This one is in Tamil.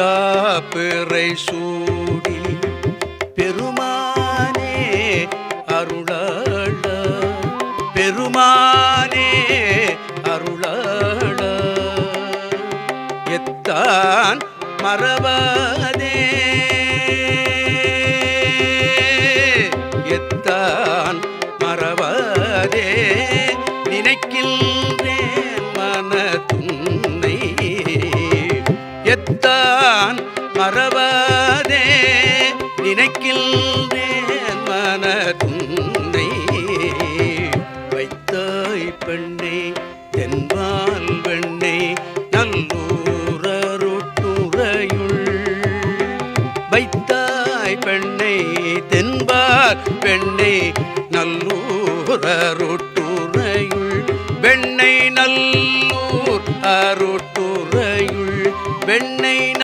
பெத்தாப்பிறை சூடி பெருமானே அருளாள பெருமானே அருளாள எத்தான் மறவாதே. எத்தான் மறவாதே. நினைக்கின்றேன் தான் மறவாதே. நினைக்கின்றேன் மனதுன்னை வைத்தாய் பெண்ணை தென்பால் பெண்ணை நல்லூரருட்டுரையுள் வைத்தாய் பெண்ணை தென்பால் பெண்ணை நல்லூரருட்டுரையுள் பெண்ணை நல்லூர் அருட்டுரையுள் பெண்ணை